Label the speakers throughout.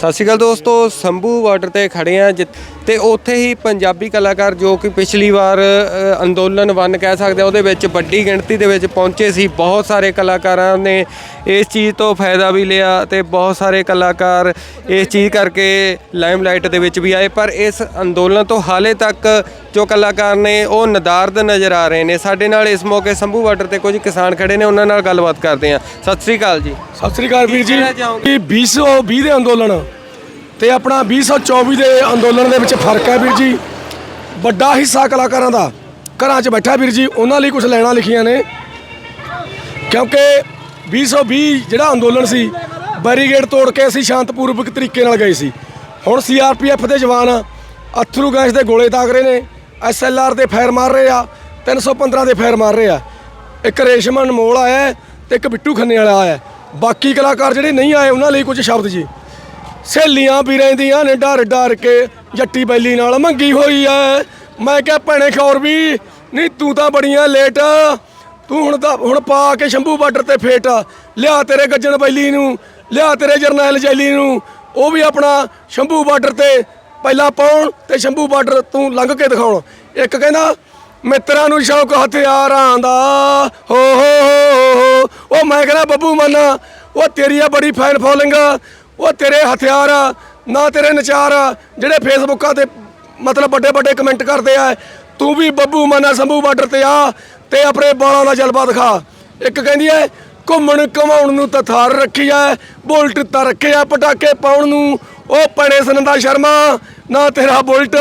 Speaker 1: ਸਤਿ ਸ਼੍ਰੀ ਅਕਾਲ ਦੋਸਤੋ, ਸੰਭੂ ਬਾਰਡਰ ਤੇ ਖੜੇ ਆ ਜਿ- ਤੇ ਉੱਥੇ ਹੀ ਪੰਜਾਬੀ ਕਲਾਕਾਰ ਜੋ ਕਿ ਪਿਛਲੀ ਵਾਰ ਅੰਦੋਲਨ ਵਨ ਕਹਿ ਸਕਦੇ ਆ, ਉਹਦੇ ਵਿੱਚ ਵੱਡੀ ਗਿਣਤੀ ਦੇ ਵਿੱਚ ਪਹੁੰਚੇ ਸੀ। ਬਹੁਤ ਸਾਰੇ ਕਲਾਕਾਰਾਂ ਨੇ ਇਸ ਚੀਜ਼ ਤੋਂ ਫਾਇਦਾ ਵੀ ਲਿਆ ਤੇ ਬਹੁਤ ਸਾਰੇ ਕਲਾਕਾਰ ਇਸ ਚੀਜ਼ ਕਰਕੇ ਲਾਈਮਲਾਈਟ ਦੇ ਵਿੱਚ ਵੀ ਆਏ। ਪਰ ਇਸ ਅੰਦੋਲਨ ਤੋਂ ਹਾਲੇ ਤੱਕ ਜੋ ਕਲਾਕਾਰ ਨੇ, ਉਹ ਨਦਾਰਦ ਨਜ਼ਰ ਆ ਰਹੇ ਨੇ। ਸਾਡੇ ਨਾਲ ਇਸ ਮੌਕੇ ਸੰਭੂ ਬਾਰਡਰ ਤੇ ਕੁਝ ਕਿਸਾਨ ਖੜੇ ਨੇ, ਉਹਨਾਂ ਨਾਲ ਗੱਲਬਾਤ ਕਰਦੇ ਆ ਸਤਿ ਸ਼੍ਰੀ ਅਕਾਲ ਜੀ।
Speaker 2: ਸਤਿ ਸ੍ਰੀ ਅਕਾਲ ਵੀਰ ਜੀ।
Speaker 1: ਕਹਿਣਾ ਚਾਹੋਗੇ?
Speaker 2: ਇਹ 2020 ਦੇ ਅੰਦੋਲਨ ਤੇ ਆਪਣਾ 2024 ਦੇ ਅੰਦੋਲਨ ਦੇ ਵਿੱਚ ਫ਼ਰਕ ਹੈ ਵੀਰ ਜੀ। ਵੱਡਾ ਹਿੱਸਾ ਕਲਾਕਾਰਾਂ ਦਾ ਘਰਾਂ 'ਚ ਬੈਠਾ ਵੀਰ ਜੀ, ਉਹਨਾਂ ਲਈ ਕੁਝ ਲੈਣਾ ਲਿਖੀਆਂ ਨੇ। ਕਿਉਂਕਿ 2020 ਜਿਹੜਾ ਅੰਦੋਲਨ ਸੀ ਬੈਰੀਗੇਡ ਤੋੜ ਕੇ ਅਸੀਂ ਸ਼ਾਂਤਪੂਰਵਕ ਤਰੀਕੇ ਨਾਲ ਗਏ ਸੀ। ਹੁਣ ਸੀਆਰਪੀਐਫ ਦੇ ਜਵਾਨ ਅਥਰੂ ਗੈਸ ਦੇ ਗੋਲੇ ਦਾਗ ਰਹੇ ਨੇ ਐਸਐਲਆਰ ਦੇ ਫਾਇਰ ਮਾਰ ਰਹੇ ਆ 315 ਦੇ ਫਾਇਰ ਮਾਰ ਰਹੇ ਆ। ਇੱਕ ਰੇਸ਼ਮਨ ਅਨਮੋਲ ਆਇਆ ਹੈ ਤੇ ਇੱਕ ਬਿੱਟੂ ਖੰਨੇ ਵਾਲਾ ਆਇਆ ਬਾਕੀ ਕਲਾਕਾਰ ਜਿਹੜੇ ਨਹੀਂ ਆਏ, ਉਹਨਾਂ ਲਈ ਕੁਝ ਸ਼ਬਦ ਜੀ। ਸਹੇਲੀਆਂ ਵੀ ਰਹਿੰਦੀਆਂ ਨੇ ਡਰ ਡਰ ਕੇ ਜੱਟੀ ਬੈਲੀ ਨਾਲ ਮੰਗੀ ਹੋਈ ਐ। ਮੈਂ ਕਿਹਾ, ਭੈਣੇ ਖੌਰ ਵੀ ਨਹੀਂ ਤੂੰ ਤਾਂ ਬੜੀਆਂ ਲੇਟ। ਤੂੰ ਹੁਣ ਤਾਂ ਹੁਣ ਪਾ ਕੇ ਸ਼ੰਭੂ ਬਾਰਡਰ ਤੇ ਫੇਟ। ਲਿਆ ਤੇਰੇ ਗੱਜਣ ਬੈਲੀ ਨੂੰ, ਲਿਆ ਤੇਰੇ ਜਰਨੈਲ ਜੈਲੀ ਨੂੰ। ਉਹ ਵੀ ਆਪਣਾ ਸ਼ੰਭੂ ਬਾਰਡਰ ਤੇ ਪਹਿਲਾਂ ਪਾਉਣ ਤੇ ਸ਼ੰਭੂ ਬਾਰਡਰ ਤੂੰ ਲੰਘ ਕੇ ਦਿਖਾਉਣ। ਇੱਕ ਕਹਿੰਦਾ ਮਿੱਤਰਾਂ ਨੂੰ ਸ਼ੌਕ ਹਥਿਆਰਾਂ ਦਾ। ਹੋ ਹੋ ਹੋ ਹੋ ਉਹ ਮੈਂ ਕਹਿੰਦਾ ਬੱਬੂ ਮੰਨਾ ਉਹ ਤੇਰੀ ਆ ਬੜੀ ਫੈਨ ਫੋਲੋਇੰਗ ਉਹ ਤੇਰੇ ਹਥਿਆਰ ਆ, ਨਾ ਤੇਰੇ ਨਚਾਰ ਆ, ਜਿਹੜੇ ਫੇਸਬੁੱਕਾਂ ਤੇ ਮਤਲਬ ਵੱਡੇ ਵੱਡੇ ਕਮੈਂਟ ਕਰਦੇ ਆ। ਤੂੰ ਵੀ ਬੱਬੂ ਮਾਨਾ ਸੰਭੂ ਬਾਰਡਰ ਤੇ ਆ ਤੇ ਆਪਣੇ ਬਾਲਾਂ ਦਾ ਜਲਵਾ ਦਿਖਾ। ਇੱਕ ਕਹਿੰਦੀ ਐ ਘੁੰਮਣ ਕਮਾਉਣ ਨੂੰ ਤਾਂ ਥਾਰ ਰੱਖੀ ਐ, ਬੁਲਟ ਤਾਂ ਰੱਖਿਆ ਪਟਾਕੇ ਪਾਉਣ ਨੂੰ। ਉਹ ਪਣੇ ਸੁਨੰਦਾ ਸ਼ਰਮਾ, ਨਾ ਤੇਰਾ ਬੁਲਟ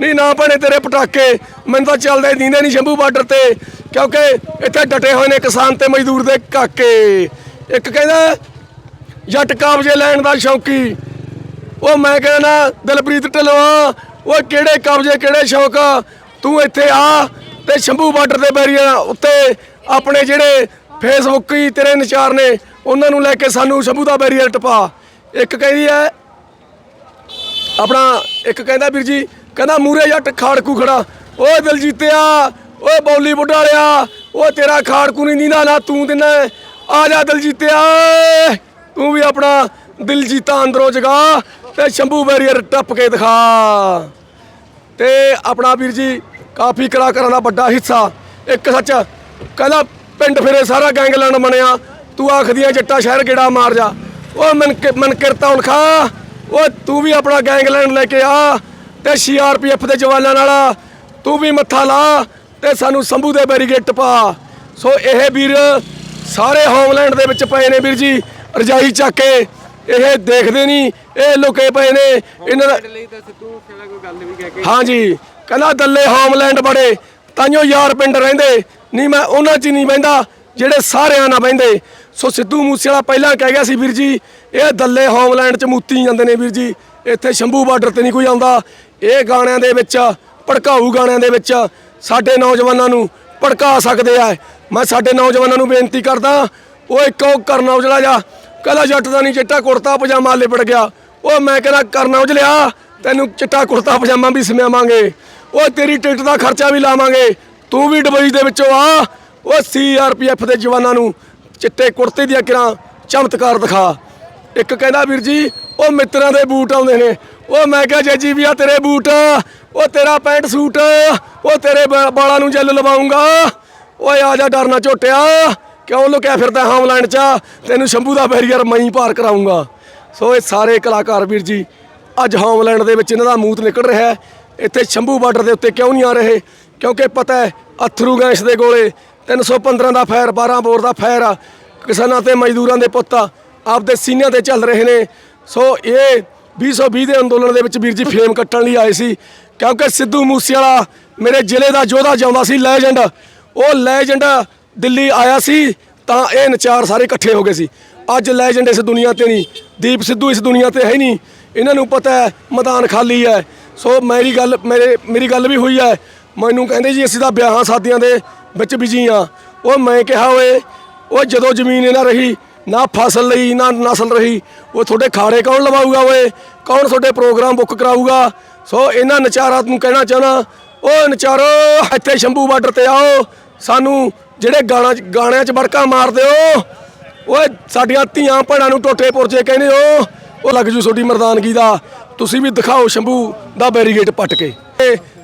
Speaker 2: ਨਹੀਂ ਨਾ ਭੈਣੇ ਤੇਰੇ ਪਟਾਕੇ। ਮੈਨੂੰ ਤਾਂ ਚੱਲਦੇ ਦੀਂਦੇ ਨਹੀਂ ਸ਼ੰਭੂ ਬਾਰਡਰ ਤੇ, ਕਿਉਂਕਿ ਇੱਥੇ ਡਟੇ ਹੋਏ ਨੇ ਕਿਸਾਨ ਤੇ ਮਜ਼ਦੂਰ ਦੇ ਕਾਕੇ। ਇੱਕ ਕਹਿੰਦਾ, ਜੱਟ ਕਬਜ਼ੇ ਲੈਣ ਦਾ ਸ਼ੌਕੀ। ਉਹ ਮੈਂ ਕਹਿੰਦਾ, ਦਿਲਪ੍ਰੀਤ ਢਿੱਲੋਂ ਉਹ ਕਿਹੜੇ ਕਬਜ਼ੇ, ਕਿਹੜੇ ਸ਼ੌਕ ਤੂੰ ਇੱਥੇ ਆ ਤੇ ਸ਼ੰਭੂ ਬਾਰਡਰ ਦੇ ਬੈਰੀਅਰ ਉੱਤੇ ਆਪਣੇ ਜਿਹੜੇ ਫੇਸਬੁੱਕ ਹੀ ਤੇਰੇ ਨਚਾਰ ਨੇ। ਉਹਨਾਂ ਨੂੰ ਲੈ ਕੇ ਸਾਨੂੰ ਸ਼ੰਭੂ ਦਾ ਬੈਰੀਅਰ ਟਪਾ। ਇੱਕ ਕਹਿੰਦੀ ਹੈ, ਆਪਣਾ ਇੱਕ ਕਹਿੰਦਾ ਵੀਰ ਜੀ, ਕਹਿੰਦਾ ਮੂਰੇ ਜੱਟ ਖਾੜਕੂ ਖੜਾ। ਓਏ ਦਿਲਜੀਤਿਆ ਓਏ ਬਾਲੀਵੁੱਡ ਵਾਲਿਆ ਓ ਤੇਰਾ ਖਾੜਕੂ ਨਹੀਂ ਦੀਨਾ ਨਾ ਤੂੰ ਦਿਨਾ ਆ ਜਾ ਦਿਲਜੀਤਿਆ ਤੂੰ ਵੀ ਆਪਣਾ ਦਿਲ ਜੀਤਾ ਅੰਦਰੋਂ ਜਗਾ ਤੇ ਸ਼ੰਭੂ ਬੈਰੀਅਰ ਟੱਪ ਕੇ ਦਿਖਾ। ਤੇ ਆਪਣਾ ਵੀਰ ਜੀ, ਕਾਫੀ ਕਲਾਕਾਰਾਂ ਦਾ ਵੱਡਾ ਹਿੱਸਾ। ਇੱਕ ਸੱਚ, ਕਹਿੰਦਾ ਪਿੰਡ ਫਿਰੇ ਸਾਰਾ ਗੈਂਗਲੈਂਡ ਬਣਿਆ। ਤੂੰ ਆਖਦੀਆਂ ਜੱਟਾ ਸ਼ਹਿਰ ਗੇੜਾ ਮਾਰ ਜਾ। ਓ ਮਨ ਮਨ ਕਿਰਤਾ ਹੁਣ ਖਾ। ਓ ਤੂੰ ਵੀ ਆਪਣਾ ਗੈਂਗਲੈਂਡ ਲੈ ਕੇ ਆ। ਤੇ ਸੀਆਰਪੀਐਫ ਦੇ ਜਵਾਨਾਂ ਨਾਲ ਤੂੰ ਵੀ ਮੱਥਾ ਲਾ ਤੇ ਸਾਨੂੰ ਸੰਭੂ ਦੇ ਬੈਰੀਗੇਟ ਪਾ। ਸੋ ਇਹ ਵੀਰ ਸਾਰੇ ਹੋਮਲੈਂਡ ਦੇ ਵਿੱਚ ਪਏ ਨੇ ਵੀਰ ਜੀ ਰਜਾਈ ਚੱਕ ਕੇ। ਇਹ ਦੇਖਦੇ ਨਹੀਂ ਇਹ ਲੁਕੇ ਪਏ ਨੇ। ਇਹਨਾਂ ਦਾ
Speaker 1: ਲਈ ਤਾਂ ਸਿੱਧੂ ਕਿਹੜਾ ਕੋਈ ਗੱਲ ਵੀ ਕਹਿ ਕੇ
Speaker 2: ਹਾਂਜੀ ਕਹਿੰਦਾ ਦੱਲੇ ਹੋਮਲੈਂਡ ਬੜੇ ਤਾਈਓ ਯਾਰ ਪਿੰਡ ਰਹਿੰਦੇ। ਨਹੀਂ, ਮੈਂ ਉਹਨਾਂ 'ਚ ਨਹੀਂ ਬਹਿੰਦਾ, ਜਿਹੜੇ ਸਾਰਿਆਂ ਨਾਲ ਬਹਿੰਦੇ। ਸੋ ਸਿੱਧੂ ਮੂਸੇਵਾਲਾ ਪਹਿਲਾਂ ਕਹਿ ਗਿਆ ਸੀ, ਵੀਰ ਜੀ, ਇਹ ਦੱਲੇ ਹੋਮਲੈਂਡ 'ਚ ਮੂਤੀ ਜਾਂਦੇ ਨੇ, ਵੀਰ ਜੀ। ਇੱਥੇ ਸ਼ੰਭੂ ਬਾਰਡਰ ਤੇ ਨਹੀਂ ਕੋਈ ਆਉਂਦਾ। ਇਹ ਗਾਣਿਆਂ ਦੇ ਵਿੱਚ, ਭੜਕਾਊ ਗਾਣਿਆਂ ਦੇ ਵਿੱਚ ਸਾਡੇ ਨੌਜਵਾਨਾਂ ਨੂੰ ਭੜਕਾ ਸਕਦੇ ਆ। ਮੈਂ ਸਾਡੇ ਨੌਜਵਾਨਾਂ ਨੂੰ ਬੇਨਤੀ ਕਰਦਾ, ਉਹ ਇੱਕ ਉਹ ਕਰਨਾ ਉਜਲਾ ਜਾ। ਕਹਿੰਦਾ, ਜੱਟ ਦਾ ਨਹੀਂ, ਚਿੱਟਾ ਕੁੜਤਾ ਪਜਾਮਾ ਲਿਪੜ ਗਿਆ। ਉਹ ਮੈਂ ਕਹਿੰਦਾ ਕਰਨਾ ਉਜਲਿਆ ਤੈਨੂੰ ਚਿੱਟਾ ਕੁੜਤਾ ਪਜਾਮਾ ਵੀ ਸਮਿਆਵਾਂਗੇ ਉਹ ਤੇਰੀ ਟਿਕਟ ਦਾ ਖਰਚਾ ਵੀ ਲਾਵਾਂਗੇ। ਤੂੰ ਵੀ ਦੁਬਈ ਦੇ ਵਿੱਚੋਂ ਆ। ਉਹ ਸੀਆਰਪੀਐਫ ਦੇ ਜਵਾਨਾਂ ਨੂੰ ਚਿੱਟੇ ਕੁੜਤੇ ਦੀਆਂ ਕਿਰਾਂ ਚਮਤਕਾਰ ਦਿਖਾ। ਇੱਕ ਕਹਿੰਦਾ, ਵੀਰ ਜੀ, ਉਹ ਮਿੱਤਰਾਂ ਦੇ ਬੂਟ ਆਉਂਦੇ ਨੇ। ਉਹ ਮੈਂ ਕਿਹਾ ਜੇ ਜੀ ਵੀ ਆ ਤੇਰੇ ਬੂਟ। ਉਹ ਤੇਰਾ ਪੈਂਟ ਸੂਟ। ਉਹ ਤੇਰੇ ਬ- ਬਾਲਾਂ ਨੂੰ ਜੈਲ ਲਵਾਉਂਗਾ। ਓਏ ਆ ਜਾ ਡਰਨਾ ਝੋਟਿਆ। ਕਿਉਂ ਲੁਕਿਆ ਫਿਰਦਾ ਹੋਮਲੈਂਡ 'ਚ? ਤੈਨੂੰ ਸ਼ੰਭੂ ਦਾ ਬੈਰੀਅਰ ਮੈਂ ਹੀ ਪਾਰ ਕਰਾਉਂਗਾ। ਸੋ ਇਹ ਸਾਰੇ ਕਲਾਕਾਰ, ਵੀਰ ਜੀ, ਅੱਜ ਹੋਮਲੈਂਡ ਦੇ ਵਿੱਚ ਇਹਨਾਂ ਦਾ ਮੂਤ ਨਿਕਲ ਰਿਹਾ ਹੈ। ਇੱਥੇ ਸ਼ੰਭੂ ਬਾਰਡਰ ਦੇ ਉੱਤੇ ਕਿਉਂ ਨਹੀਂ ਆ ਰਹੇ? ਕਿਉਂਕਿ ਪਤਾ ਹੈ, ਅਥਰੂ ਗੈਸ ਦੇ ਗੋਲੇ 315 ਦਾ ਫਾਇਰ 12 ਬੋਰ ਦਾ ਫਾਇਰ ਆ। ਕਿਸਾਨਾਂ ਤੇ ਮਜ਼ਦੂਰਾਂ ਦੇ ਪੁੱਤ ਆਪਦੇ ਸੀਨਿਆਂ ਤੇ ਚੱਲ ਰਹੇ ਨੇ। ਸੋ ਇਹ 2020 ਦੇ ਅੰਦੋਲਨ ਦੇ ਵਿੱਚ ਵੀਰ ਜੀ ਫੇਮ ਕੱਟਣ ਲਈ ਆਏ ਸੀ। ਕਿਉਂਕਿ ਸਿੱਧੂ ਮੂਸੇਵਾਲਾ ਮੇਰੇ ਜ਼ਿਲ੍ਹੇ ਦਾ ਯੋਧਾ ਜਾਉਂਦਾ ਸੀ ਲੈਜੈਂਡ ਉਹ ਲੈਜੈਂਡ ਦਿੱਲੀ ਆਇਆ ਸੀ, ਤਾਂ ਇਹ ਨਚਾਰ ਸਾਰੇ ਇਕੱਠੇ ਹੋ ਗਏ ਸੀ। ਅੱਜ ਲੈਜੈਂਡ ਇਸ ਦੁਨੀਆ ਤੇ ਨਹੀਂ। ਦੀਪ ਸਿੱਧੂ ਇਸ ਦੁਨੀਆ ਤੇ ਹੈ ਨਹੀਂ। ਇਹਨਾਂ ਨੂੰ ਪਤਾ ਹੈ, ਮੈਦਾਨ ਖਾਲੀ ਹੈ। ਸੋ ਮੇਰੀ ਗੱਲ, ਮੇਰੇ, ਮੇਰੀ ਗੱਲ ਵੀ ਹੋਈ ਹੈ। ਮੈਨੂੰ ਕਹਿੰਦੇ ਜੀ ਅਸੀਂ ਤਾਂ ਵਿਆਹਾਂ ਸ਼ਾਦੀਆਂ ਦੇ ਵਿੱਚ ਬਿਜ਼ੀ ਆ। ਉਹ ਮੈਂ ਕਿਹਾ ਓਏ, ਉਹ ਜਦੋਂ ਜ਼ਮੀਨ ਇਹਨਾਂ ਰਹੀ, ਨਾ ਫਸਲ ਲਈ, ਨਾ ਨਸਲ ਰਹੀ, ਉਹ ਤੁਹਾਡੇ ਖਾੜੇ ਕੌਣ ਲਵਾਊਗਾ ਓਏ? ਕੌਣ ਤੁਹਾਡੇ ਪ੍ਰੋਗਰਾਮ ਬੁੱਕ ਕਰਾਊਗਾ? ਸੋ ਇਹਨਾਂ ਨਚਾਰਾਂ ਨੂੰ ਕਹਿਣਾ ਚਾਹਣਾ ਉਹ ਨਚਾਰੋ, ਇੱਥੇ ਸ਼ੰਭੂ ਬਾਰਡਰ ਤੇ ਆਓ। ਸਾਨੂੰ ਜਿਹੜੇ ਗਾਣਾ ਗਾਣਿਆਂ 'ਚ ਵੜਕਾ ਮਾਰਦੇ ਹੋ, ਓਏ ਸਾਡੀਆਂ ਧੀਆਂ ਭੈਣਾਂ ਨੂੰ ਟੋਟੇ ਪੁਰਜੇ ਕਹਿੰਦੇ ਹੋ, ਉਹ ਲੱਗ ਜੂ ਤੁਹਾਡੀ ਮਰਦਾਨਗੀ ਦਾ। ਤੁਸੀਂ ਵੀ ਦਿਖਾਓ ਸ਼ੰਭੂ ਦਾ ਬੈਰੀਗੇਟ ਪੱਟ ਕੇ।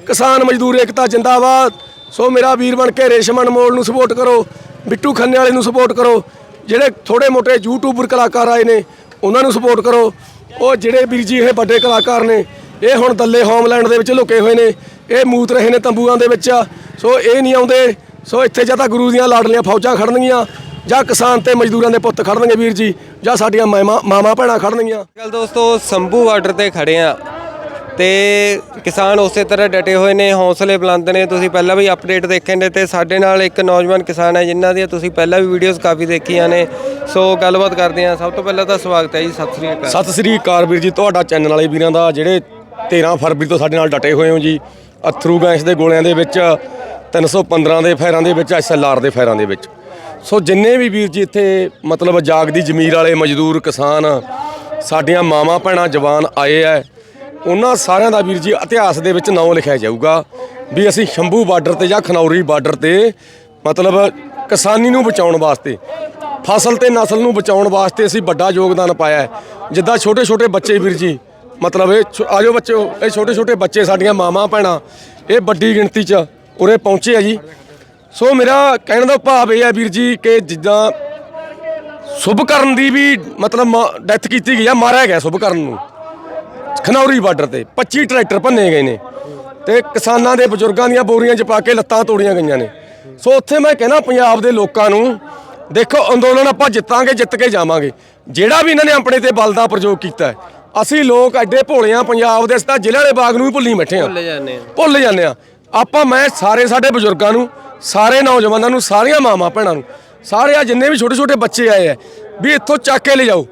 Speaker 2: ਕਿਸਾਨ ਮਜ਼ਦੂਰ ਏਕਤਾ ਜਿੰਦਾਬਾਦ। ਸੋ ਮੇਰਾ ਵੀਰ ਬਣ ਕੇ ਰੇਸ਼ਮ ਅਨਮੋਲ ਨੂੰ ਸਪੋਰਟ ਕਰੋ, ਬਿੱਟੂ ਖੰਨੇ ਵਾਲੇ ਨੂੰ ਸਪੋਰਟ ਕਰੋ, ਜਿਹੜੇ ਥੋੜੇ ਮੋਟੇ ਯੂਟਿਊਬਰ ਕਲਾਕਾਰ ਆਏ ਨੇ, ਉਹਨਾਂ ਨੂੰ ਸਪੋਰਟ ਕਰੋ। ਉਹ ਜਿਹੜੇ ਵੀਰ ਜੀ ਇਹ ਵੱਡੇ ਕਲਾਕਾਰ ਨੇ, ਇਹ ਹੁਣ ਦੱਲੇ ਹੋਮਲੈਂਡ ਦੇ ਵਿੱਚ ਲੁਕੇ ਹੋਏ ਨੇ, ਇਹ ਮੂਤ ਰਹੇ ਨੇ ਤੰਬੂਆਂ ਦੇ ਵਿੱਚ ਸੋ ਇਹ ਨਹੀਂ ਆਉਂਦੇ, ਸੋ ਇੱਥੇ ਜਾਂ ਤਾਂ ਗੁਰੂ ਦੀਆਂ ਲਾਡਲੀਆਂ ਫੌਜਾਂ ਖੜਨਗੀਆਂ, ਜਾਂ ਕਿਸਾਨ ਤੇ ਮਜ਼ਦੂਰਾਂ ਦੇ ਪੁੱਤ ਖੜਨਗੇ ਵੀਰ ਜੀ, ਜਾਂ ਸਾਡੀਆਂ ਮਾਵਾਂ ਭੈਣਾਂ ਖੜਨਗੀਆਂ।
Speaker 1: ਕੱਲ ਦੋਸਤੋ, ਸੰਭੂ ਬਾਰਡਰ ਤੇ ਖੜੇ ਆ ਤੇ ਕਿਸਾਨ ਉਸੇ ਤਰ੍ਹਾਂ ਡਟੇ ਹੋਏ ਨੇ, ਹੌਸਲੇ ਬੁਲੰਦ ਨੇ। ਤੁਸੀਂ ਪਹਿਲਾਂ ਵੀ ਅਪਡੇਟ ਦੇਖੇ ਨੇ ਤੇ ਸਾਡੇ ਨਾਲ ਇੱਕ ਨੌਜਵਾਨ ਕਿਸਾਨ ਹੈ ਜਿਨ੍ਹਾਂ ਦੀਆਂ ਤੁਸੀਂ ਪਹਿਲਾਂ ਵੀ ਵੀਡੀਓਜ਼ ਕਾਫੀ ਦੇਖੀਆਂ ਨੇ। ਸੋ ਗੱਲਬਾਤ ਕਰਦੇ ਹਾਂ। ਸਭ ਤੋਂ ਪਹਿਲਾਂ ਤਾਂ ਸਵਾਗਤ ਹੈ ਜੀ। ਸਤਿ ਸ੍ਰੀ ਅਕਾਲ।
Speaker 2: ਸਤਿ ਸ੍ਰੀ ਅਕਾਲ ਵੀਰ ਜੀ। ਤੁਹਾਡਾ ਚੈਨਲ ਵਾਲੇ ਵੀਰਾਂ ਦਾ ਜਿਹੜੇ 13 ਫਰਵਰੀ ਤੋਂ ਸਾਡੇ ਨਾਲ ਡਟੇ ਹੋਏ ਹੋ ਜੀ, ਅਥਰੂ ਗੈਸ ਦੇ ਗੋਲਿਆਂ ਦੇ ਵਿੱਚ 315 ਦੇ ਫੈਰਾਂ ਦੇ ਵਿੱਚ ਐਸਐਲਆਰ ਦੇ ਫੈਰਾਂ ਦੇ ਵਿੱਚ। ਸੋ ਜਿੰਨੇ ਵੀ ਵੀਰ ਜੀ ਇੱਥੇ ਮਤਲਬ ਜਾਗਦੀ ਜ਼ਮੀਰ ਵਾਲੇ ਮਜ਼ਦੂਰ ਕਿਸਾਨ, ਸਾਡੀਆਂ ਮਾਵਾਂ, ਭੈਣਾਂ, ਜਵਾਨ ਆਏ ਐ ਉਹਨਾਂ ਸਾਰਿਆਂ ਦਾ ਵੀਰ ਜੀ ਇਤਿਹਾਸ ਦੇ ਵਿੱਚ ਨਾਮ ਲਿਖਿਆ ਜਾਊਗਾ ਵੀ ਅਸੀਂ ਸ਼ੰਭੂ ਬਾਰਡਰ ਤੇ ਜਾਂ ਖਨੌਰੀ ਬਾਰਡਰ ਤੇ ਮਤਲਬ ਕਿਸਾਨੀ ਨੂੰ ਬਚਾਉਣ ਵਾਸਤੇ, ਫਸਲ ਤੇ ਨਸਲ ਨੂੰ ਬਚਾਉਣ ਵਾਸਤੇ ਅਸੀਂ ਵੱਡਾ ਯੋਗਦਾਨ ਪਾਇਆ ਜਿੱਦਾਂ ਛੋਟੇ ਛੋਟੇ ਬੱਚੇ ਵੀਰ ਜੀ, ਮਤਲਬ ਇਹ ਛੋ- ਆਜੋ ਬੱਚਿਓ ਇਹ ਛੋਟੇ ਛੋਟੇ ਬੱਚੇ ਸਾਡੀਆਂ ਮਾਵਾਂ, ਭੈਣਾਂ, ਇਹ ਵੱਡੀ ਗਿਣਤੀ 'ਚ ਉਰੇ ਪਹੁੰਚੇ ਆ ਜੀ। ਸੋ ਮੇਰਾ ਕਹਿਣ ਦਾ ਭਾਵ ਇਹ ਹੈ ਵੀਰ ਜੀ ਕਿ ਜਿੱਦਾਂ ਸੁਭਕਰਨ ਦੀ ਵੀ ਮਤਲਬ ਡੈਥ ਕੀਤੀ ਗਈ ਆ, ਮਾਰਿਆ ਗਿਆ ਸੁਭਕਰਨ ਨੂੰ। ਖਨੌਰੀ ਬਾਰਡਰ ਤੇ 25 ਟਰੈਕਟਰ ਭੰਨੇ ਗਏ ਨੇ ਤੇ ਕਿਸਾਨਾਂ ਦੇ ਬਜ਼ੁਰਗਾਂ ਦੀਆਂ ਬੋਰੀਆਂ 'ਚ ਪਾ ਕੇ ਲੱਤਾਂ ਤੋੜੀਆਂ ਗਈਆਂ ਨੇ। ਸੋ ਉੱਥੇ ਮੈਂ ਕਹਿੰਦਾ ਪੰਜਾਬ ਦੇ ਲੋਕਾਂ ਨੂੰ ਦੇਖੋ ਅੰਦੋਲਨ ਆਪਾਂ ਜਿੱਤਾਂਗੇ ਜਿੱਤ ਕੇ ਜਾਵਾਂਗੇ। ਜਿਹੜਾ ਵੀ ਇਹਨਾਂ ਨੇ ਆਪਣੇ ਤੇ ਬਲ ਦਾ ਪ੍ਰਯੋਗ ਕੀਤਾ ਅਸੀਂ ਲੋਕ ਐਡੇ ਭੋਲੇ ਆ ਪੰਜਾਬ ਦੇ ਅਸੀਂ ਤਾਂ ਜ਼ਿਲ੍ਹੇ ਵਾਲੇ ਬਾਗ ਨੂੰ ਵੀ ਭੁੱਲੀ ਬੈਠੇ ਆ
Speaker 1: ਭੁੱਲ ਜਾਂਦੇ ਆ
Speaker 2: ਭੁੱਲ ਜਾਂਦੇ ਆ ਆਪਾਂ ਮੈਂ ਸਾਰੇ ਸਾਡੇ ਬਜ਼ੁਰਗਾਂ ਨੂੰ ਸਾਰੇ ਨੌਜਵਾਨਾਂ ਨੂੰ ਸਾਰੀਆਂ ਮਾਵਾਂ ਭੈਣਾਂ ਨੂੰ ਸਾਰੇ ਆ ਜਿੰਨੇ ਵੀ ਛੋਟੇ ਛੋਟੇ ਬੱਚੇ ਆਏ ਆ ਵੀ ਇੱਥੋਂ ਚੱਕ ਕੇ ਲੈ ਜਾਓ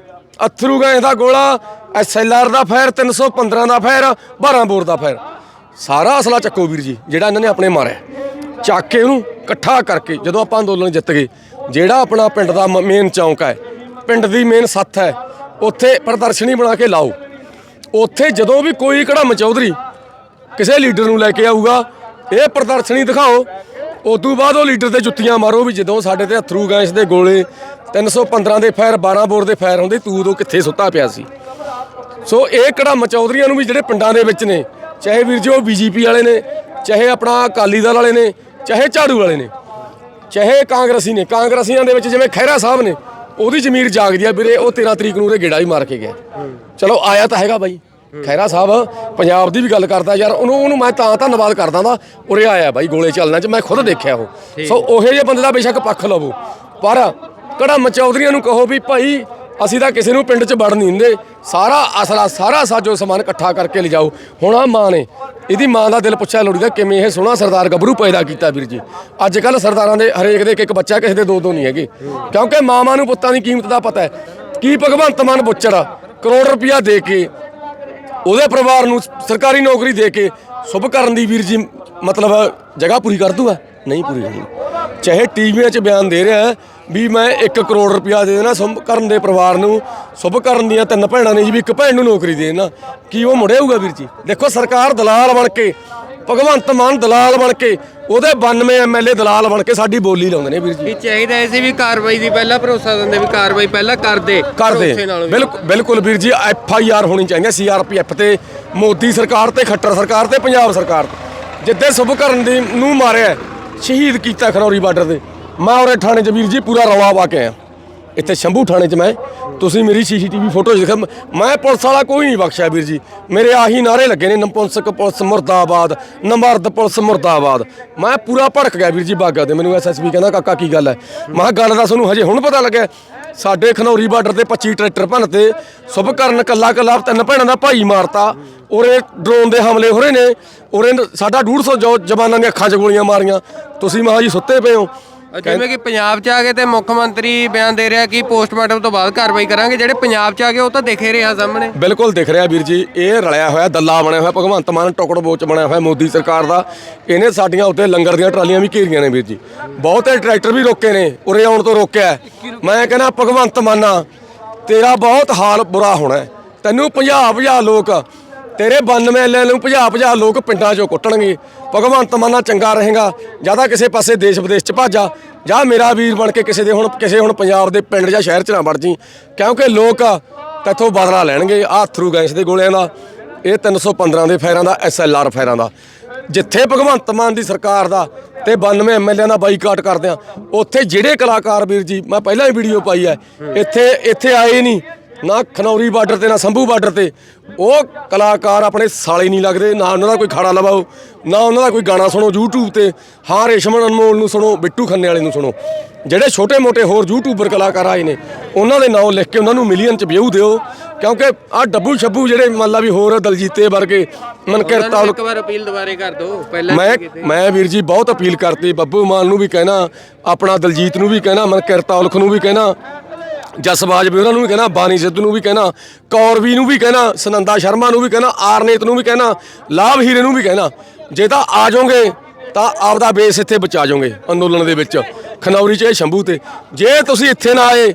Speaker 2: ਅਥਰੂ ਗਏ ਦਾ ਗੋਲਾ ਐਸਐਲਆਰ ਦਾ ਫਾਇਰ 315 ਦਾ ਫਾਇਰ 12 ਬੋਰ ਦਾ ਫਾਇਰ। ਸਾਰਾ ਅਸਲਾ ਚੱਕੋ ਵੀਰ ਜੀ, ਜਿਹੜਾ ਇਹਨਾਂ ਨੇ ਆਪਣੇ ਮਾਰਿਆ। ਚੱਕ ਕੇ ਉਹਨੂੰ ਇਕੱਠਾ ਕਰਕੇ ਜਦੋਂ ਆਪਾਂ ਅੰਦੋਲਨ ਜਿੱਤ ਗਏ, ਜਿਹੜਾ ਆਪਣਾ ਪਿੰਡ ਦਾ ਮੇਨ ਚੌਂਕ ਹੈ, ਪਿੰਡ ਦੀ ਮੇਨ ਸੱਥ ਹੈ, ਉੱਥੇ ਪ੍ਰਦਰਸ਼ਨੀ ਬਣਾ ਕੇ ਲਾਓ। ਉੱਥੇ ਜਦੋਂ ਵੀ ਕੋਈ ਕੜਮ ਚੌਧਰੀ ਕਿਸੇ ਲੀਡਰ ਨੂੰ ਲੈ ਕੇ ਆਊਗਾ, ਇਹ ਪ੍ਰਦਰਸ਼ਨੀ ਦਿਖਾਓ। ਉਦੋਂ ਬਾਅਦ ਉਹ ਲੀਡਰ ਤੇ ਜੁੱਤੀਆਂ ਮਾਰੋ ਵੀ ਜਦੋਂ ਸਾਡੇ ਤੇ ਅਥਰੂ ਗੈਸ ਦੇ ਗੋਲੇ 315 ਦੇ ਫਾਇਰ 12 ਬੋਰ ਦੇ ਫਾਇਰ ਹੁੰਦੇ ਤੂੰ ਉਦੋਂ ਕਿੱਥੇ ਸੁੱਤਾ ਪਿਆ ਸੀ? ਸੋ ਇਹ ਕਿਹੜਾ ਮਚੌਧਰੀਆਂ ਨੂੰ ਵੀ ਜਿਹੜੇ ਪਿੰਡਾਂ ਦੇ ਵਿੱਚ ਨੇ ਚਾਹੇ ਵੀਰ ਜੀ ਉਹ ਬੀਜੇਪੀ ਵਾਲੇ ਨੇ ਚਾਹੇ ਆਪਣਾ ਅਕਾਲੀ ਦਲ ਵਾਲੇ ਨੇ ਚਾਹੇ ਝਾੜੂ ਵਾਲੇ ਨੇ ਚਾਹੇ ਕਾਂਗਰਸੀ ਨੇ ਕਾਂਗਰਸੀਆਂ ਦੇ ਵਿੱਚ ਜਿਵੇਂ ਖਹਿਰਾ ਸਾਹਿਬ ਨੇ ਉਹਦੀ ਜ਼ਮੀਰ ਜਾਗਦੀ ਆ ਵੀਰੇ ਉਹ 13 ਤਰੀਕ ਨੂੰ ਉਹਦੇ ਗੇੜਾ ਵੀ ਮਾਰ ਕੇ ਗਿਆ। ਚਲੋ ਆਇਆ ਤਾਂ ਹੈਗਾ ਬਾਈ ਖਹਿਰਾ ਸਾਹਿਬ ਪੰਜਾਬ ਦੀ ਵੀ ਗੱਲ ਕਰਦਾ ਯਾਰ ਉਹਨੂੰ ਉਹਨੂੰ ਮੈਂ ਤਾਂ ਧੰਨਵਾਦ ਕਰਦਾ ਦਾ ਉਰੇ ਆਇਆ ਬਾਈ ਗੋਲੇ ਚੱਲਣਾ ਚ ਮੈਂ ਖੁਦ ਦੇਖਿਆ ਉਹ। ਸੋ ਉਹੇ ਜਿਹੇ ਬੰਦੇ ਦਾ ਬੇਸ਼ੱਕ ਪੱਖ ਲਵੋ। ਪਰ ਕੜਾ ਮਚੌਧਰੀਆਂ ਨੂੰ ਕਹੋ ਵੀ ਭਾਈ ਅਸੀਂ ਤਾਂ ਕਿਸੇ ਨੂੰ ਪਿੰਡ 'ਚ ਵੜ ਨਹੀਂ ਦਿੰਦੇ। ਸਾਰਾ ਅਸਲਾ, ਸਾਰਾ ਸਾਜੋ ਸਮਾਨ ਇਕੱਠਾ ਕਰਕੇ ਲਿਜਾਓ। ਹੁਣ ਆ ਮਾਂ ਨੇ, ਇਹਦੀ ਮਾਂ ਦਾ ਦਿਲ ਪੁੱਛਿਆ ਲੋੜੀ ਦਾ ਕਿਵੇਂ ਇਹ ਸੋਹਣਾ ਸਰਦਾਰ ਗੱਭਰੂ ਪੈਦਾ ਕੀਤਾ ਵੀਰ ਜੀ? ਅੱਜ ਕੱਲ ਸਰਦਾਰਾਂ ਦੇ ਹਰੇਕ ਦੇ ਇੱਕ ਇੱਕ ਬੱਚਾ ਕਿਸੇ ਦੇ ਦੋ ਦੋ ਨਹੀਂ ਹੈਗੇ। ਕਿਉਂਕਿ ਮਾਵਾਂ ਨੂੰ ਪੁੱਤਾਂ ਦੀ ਕੀਮਤ ਦਾ ਪਤਾ ਹੈ। ਕੀ ਭਗਵੰਤ ਮਾਨ ਬੁੱਚੜ ਕਰੋੜ ਰੁਪਇਆ ਦੇ ਕੇ, ਉਹਦੇ ਪਰਿਵਾਰ ਨੂੰ ਸਰਕਾਰੀ ਨੌਕਰੀ ਦੇ ਕੇ ਸ਼ੁਭ ਕਰਨ ਦੀ ਵੀਰ ਜੀ ਮਤਲਬ ਜਗ੍ਹਾ ਪੂਰੀ ਕਰ ਦੂਗਾ? ਨਹੀਂ ਪੂਰੀ ਕਰਨੀ ਚਾਹੇ ਟੀਵੀਆਂ 'ਚ ਬਿਆਨ ਦੇ ਰਿਹਾ ਵੀ ਮੈਂ 1 ਕਰੋੜ ਰੁਪਇਆ ਦੇ ਦੇਣਾ ਸ਼ੁਭ ਕਰਨ ਦੇ ਪਰਿਵਾਰ ਨੂੰ ਸ਼ੁਭ ਕਰਨ ਦੀਆਂ ਤਿੰਨ ਭੈਣਾਂ ਨੇ ਜੀ ਵੀ ਇੱਕ ਭੈਣ ਨੂੰ ਨੌਕਰੀ ਦੇ ਦੇਣਾ। ਕੀ ਉਹ ਮੁੜੇਊਗਾ ਵੀਰ ਜੀ? ਦੇਖੋ ਸਰਕਾਰ ਦਲਾਲ ਬਣ ਕੇ ਭਗਵੰਤ ਮਾਨ ਦਲਾਲ ਬਣ ਕੇ ਉਹਦੇ 92 ਐਮਐਲਏ ਦਲਾਲ ਬਣ ਕੇ ਸਾਡੀ ਬੋਲੀ ਲਾਉਂਦੇ ਨੇ ਵੀਰ ਜੀ।
Speaker 1: ਇਹ ਚਾਹੀਦਾ ਸੀ ਵੀ ਕਾਰਵਾਈ ਦੀ ਪਹਿਲਾਂ ਭਰੋਸਾ ਦਿੰਦੇ ਵੀ ਕਾਰਵਾਈ ਪਹਿਲਾਂ ਕਰਦੇ
Speaker 2: ਕਰਦੇ। ਬਿਲਕੁਲ ਬਿਲਕੁਲ ਵੀਰ ਜੀ ਐਫ ਆਈ ਆਰ ਹੋਣੀ ਚਾਹੀਦੀ ਹੈ ਸੀਆਰਪੀਐਫ ਤੇ ਮੋਦੀ ਸਰਕਾਰ ਤੇ ਖੱਟਰ ਸਰਕਾਰ ਤੇ ਪੰਜਾਬ ਸਰਕਾਰ ਤੇ। ਜਿੱਦੇ ਸੁਭਕਰਨ ਦੀ ਨੂੰ ਮਾਰਿਆ ਸ਼ਹੀਦ ਕੀਤਾ ਖਨੌਰੀ ਬਾਰਡਰ ਤੇ। ਮੈਂ ਉਰੇ ਥਾਣੇ 'ਚ ਵੀਰ ਜੀ ਪੂਰਾ ਰੌਲਾ ਪਾ ਕੇ ਆਇਆ। ਇੱਥੇ ਸ਼ੰਭੂ ਥਾਣੇ 'ਚ ਮੈਂ। ਤੁਸੀਂ ਮੇਰੀ ਸੀਸੀਟੀਵੀ ਫੋਟੋ ਦੇਖ ਮੈਂ ਪੁਲਿਸ ਵਾਲਾ ਕੋਈ ਨਹੀਂ ਬਖਸ਼ਿਆ ਵੀਰ ਜੀ। ਮੇਰੇ ਆਹੀ ਨਾਰੇ ਲੱਗੇ ਨੇ, ਨਪੁੰਸਕ ਪੁਲਿਸ ਮੁਰਦਾਬਾਦ, ਨਮਰਦ ਪੁਲਿਸ ਮੁਰਦਾਬਾਦ। ਮੈਂ ਪੂਰਾ ਭੜਕ ਗਿਆ ਵੀਰ ਜੀ ਬਾਗਾ ਤੇ। ਮੈਨੂੰ ਐਸਐਸਪੀ ਕਹਿੰਦਾ, ਕਾਕਾ, ਕੀ ਗੱਲ ਹੈ? ਮੈਂ ਕਿਹਾ, ਗੱਲ ਦਾ ਤੁਹਾਨੂੰ ਹਜੇ ਹੁਣ ਪਤਾ ਲੱਗਿਆ। ਸਾਡੇ ਖਨੌਰੀ ਬਾਰਡਰ ਤੇ 25 ਟਰੈਕਟਰ ਭੰਨਤੇ, ਸੁਭ ਕਰਨ ਕੱਲਾ ਕੱਲਾ ਤਿੰਨ ਭੈਣਾਂ ਦਾ ਭਾਈ ਮਾਰਤਾ। ਉਰੇ ਡਰੋਨ ਦੇ ਹਮਲੇ ਹੋ ਰਹੇ ਨੇ, ਉਰੇ ਨ- ਸਾਡਾ 150 ਜੋ ਜਵਾਨਾਂ ਦੀਆਂ ਅੱਖਾਂ 'ਚ ਗੋਲੀਆਂ ਮਾਰੀਆਂ। ਤੁਸੀਂ ਮਹਾ ਜੀ ਸੁੱਤੇ ਪਏ ਹੋ।
Speaker 1: ਜਿਵੇਂ ਕਿ ਪੰਜਾਬ 'ਚ ਆ ਗਏ ਤੇ ਮੁੱਖ ਮੰਤਰੀ ਬਿਆਨ ਦੇ ਰਿਹਾ ਕਿ ਪੋਸਟਮਾਰਟਮ ਤੋਂ ਬਾਅਦ ਕਾਰਵਾਈ ਕਰਾਂਗੇ, ਜਿਹੜੇ ਪੰਜਾਬ 'ਚ ਆ ਗਏ ਉਹ ਤਾਂ ਦਿਖ ਰਿਹਾ ਸਾਹਮਣੇ।
Speaker 2: ਬਿਲਕੁਲ ਦਿਖ ਰਿਹਾ ਵੀਰ ਜੀ, ਇਹ ਰਲਿਆ ਹੋਇਆ, ਦੱਲਾ ਬਣਿਆ ਹੋਇਆ, ਭਗਵੰਤ ਮਾਨ ਟੁਕੜ ਬੋਚ ਬਣਿਆ ਹੋਇਆ ਮੋਦੀ ਸਰਕਾਰ ਦਾ। ਇਹਨੇ ਸਾਡੀਆਂ ਉੱਤੇ ਲੰਗਰ ਦੀਆਂ ਟਰਾਲੀਆਂ ਵੀ ਘੇਰੀਆਂ ਨੇ ਵੀਰ ਜੀ। ਬਹੁਤੇ ਟਰੈਕਟਰ ਵੀ ਰੋਕੇ ਨੇ, ਉਰੇ ਆਉਣ ਤੋਂ ਰੋਕਿਆ ਮੈਂ ਕਹਿੰਦਾ, ਭਗਵੰਤ ਮਾਨਾ, ਤੇਰਾ ਬਹੁਤ ਹਾਲ ਬੁਰਾ ਹੋਣਾ ਤੈਨੂੰ 50 50 ਲੋਕ ਤੇਰੇ 92 ਐਲਿਆਂ ਨੂੰ 50 50 ਲੋਕ ਪਿੰਡਾਂ 'ਚੋਂ ਕੁੱਟਣਗੇ। ਭਗਵੰਤ ਮਾਨਾ ਚੰਗਾ ਰਹੇਗਾ, ਜਾਂ ਤਾਂ ਕਿਸੇ ਪਾਸੇ ਦੇਸ਼ ਵਿਦੇਸ਼ 'ਚ ਭਾਜਾ ਜਾਂ ਮੇਰਾ ਵੀਰ ਬਣ ਕੇ ਕਿਸੇ ਦੇ ਹੁਣ, ਕਿਸੇ ਹੁਣ ਪੰਜਾਬ ਦੇ ਪਿੰਡ ਜਾਂ ਸ਼ਹਿਰ 'ਚ ਨਾ ਵੜ ਜੀ। ਕਿਉਂਕਿ ਲੋਕ ਤੈਥੋਂ ਬਦਲਾ ਲੈਣਗੇ ਆ ਥਰੂ ਗੈਂਸ ਦੇ ਗੋਲਿਆਂ ਦਾ ਇਹ 315 ਦੇ ਫੈਰਾਂ ਦਾ ਐਸਐਲਆਰ ਫੈਰਾਂ ਦਾ। ਜਿੱਥੇ ਭਗਵੰਤ ਮਾਨ ਦੀ ਸਰਕਾਰ ਦਾ ਤੇ 92 ਐਮਐਲਏ ਦਾ ਬਾਈਕਾਟ ਕਰਦੇ ਆ, ਉੱਥੇ ਜਿਹੜੇ ਕਲਾਕਾਰ ਵੀਰ ਜੀ, ਮੈਂ ਪਹਿਲਾਂ ਹੀ ਵੀਡੀਓ ਪਾਈ ਹੈ, ਇੱਥੇ ਇੱਥੇ ਆਏ ਨਹੀਂ। ਨਾ ਖਨੌਰੀ ਬਾਰਡਰ ਤੇ, ਨਾ ਸੰਭੂ ਬਾਰਡਰ ਤੇ। ਉਹ ਕਲਾਕਾਰ ਆਪਣੇ ਸਾਲੇ ਨਹੀਂ ਲੱਗਦੇ ਨਾ ਉਹਨਾਂ ਦਾ ਕੋਈ ਖਾੜਾ ਲਵਾਓ ਨਾ ਉਹਨਾਂ ਦਾ ਕੋਈ ਗਾਣਾ ਸੁਣੋ YouTube ਤੇ। ਹਾਂ ਰੇਸ਼ਮਨ ਅਨਮੋਲ ਨੂੰ ਸੁਣੋ ਬਿੱਟੂ ਖੰਨੇ ਵਾਲੇ ਨੂੰ ਸੁਣੋ। ਜਿਹੜੇ ਛੋਟੇ-ਮੋਟੇ ਹੋਰ ਯੂਟਿਊਬਰ ਕਲਾਕਾਰ ਆਏ ਨੇ ਉਹਨਾਂ ਦੇ ਨਾਮ ਲਿਖ ਕੇ ਉਹਨਾਂ ਨੂੰ ਮਿਲੀਅਨ ਚ ਵਿਊ ਦਿਓ ਕਿਉਂਕਿ ਆ ਡੱਬੂ ਛੱਬੂ ਜਿਹੜੇ ਮੰਨ ਲਾ ਵੀ ਹੋਰ ਦਲਜੀਤੇ ਵਰਗੇ ਮਨਕਿਰਤਾ
Speaker 1: ਇੱਕ ਵਾਰ ਅਪੀਲ ਦੁਬਾਰੇ ਕਰ ਦਿਓ ਪਹਿਲਾਂ
Speaker 2: ਮੈਂ? ਮੈਂ ਵੀਰ ਜੀ ਬਹੁਤ ਅਪੀਲ ਕਰਤੀ ਬੱਬੂ ਮਾਨ ਨੂੰ ਵੀ ਕਹਿਣਾ ਆਪਣਾ ਦਲਜੀਤ ਨੂੰ ਵੀ ਕਹਿਣਾ ਮਨਕਿਰਤਾ ਔਲਖ ਨੂੰ ਵੀ ਕਹਿਣਾ। ਜਸਬਾਜ ਵੀ ਉਹਨਾਂ ਨੂੰ ਵੀ ਕਹਿਣਾ ਬਾਨੀ ਸਿੱਧੂ ਨੂੰ ਵੀ ਕਹਿਣਾ, ਕੌਰਵੀ ਨੂੰ ਵੀ ਕਹਿਣਾ, ਸੁਨੰਦਾ ਸ਼ਰਮਾ ਨੂੰ ਵੀ ਕਹਿਣਾ, ਆਰਨੇਤ ਨੂੰ ਵੀ ਕਹਿਣਾ, ਲਾਭ ਹੀਰੇ ਨੂੰ ਵੀ ਕਹਿਣਾ। ਜੇ ਤਾਂ ਆ ਜਾਓਗੇ, ਤਾਂ ਆਪਦਾ ਬੇਸ ਇੱਥੇ ਬਚਾ ਜਾਓਗੇ ਅੰਦੋਲਨ ਦੇ ਵਿੱਚ, ਖਨੌਰੀ ਚ ਇਹ ਸ਼ੰਭੂ ਤੇ। ਜੇ ਤੁਸੀਂ ਇੱਥੇ ਨਾ ਆਏ,